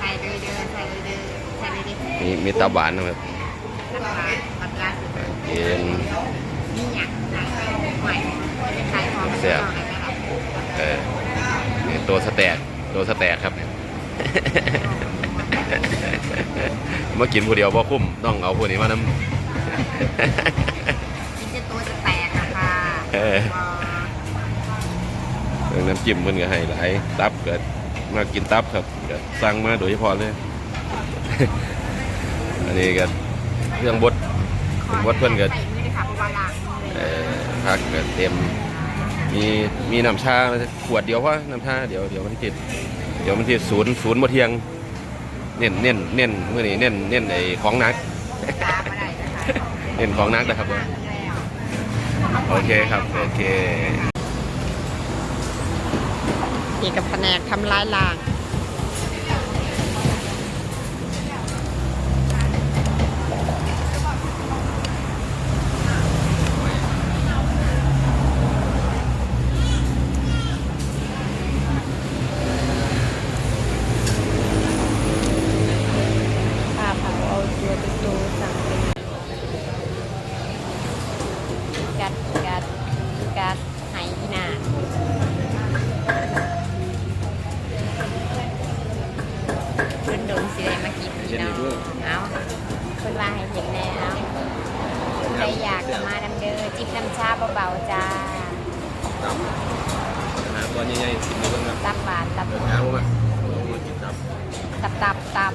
ใส่เลยเด้อใส่เลยเด้อใส่เลยเด้อมีมีตับหวานนะครับตักบาตรตักบาตรเอ็นนี่หยังใส่ใหม่ขายของเสียเออนี่ตัวสแต็กตัวสแต็กครับมากินผู้เดียวบ่คุ้มต้องเอาผู้นี้มานำกินจะตัวจะแตกนะคะเออเรื่องน้ำจิ้มมันก็ให้หลายตับเกิด มากินตับครับก็สั่งมาโดยเฉพาะเลย อันนี้ก็เครื่องบดเพิ่นก็ใส่อเลยค่ะเพราะว่าล้างมือเอ่อผักก็เต็ม มีมีน้ำชาขวดเดียวว่าน้ำชาเดี๋ยวเดี๋ยวมันติด เดี๋ยวมันติดศูนย์ศูนย์บ่เทียง เน้นเน้นเน้นเมื่อนี้เน้นเน้นไอ้ของนักตามมาได้นคะเน้นของนักนะครับโอเคครับ โอเค นี่กับแผนกทำลายล้างปลาเผาเอาตัวตุ๊กตูสั่งเป็นกัดกัดกัดหที่หน้า ได้มากินพี่น้องเอาคนว่าให้เห็นแน่เอาใครอยากจะมาดำเด้อจิบน้ำชาเบาๆจ้าหาตัวใหญ่ๆกินดูบ้างครับตับบาทตับเดี๋ยวหางมาลงมากินตับตับตับตับ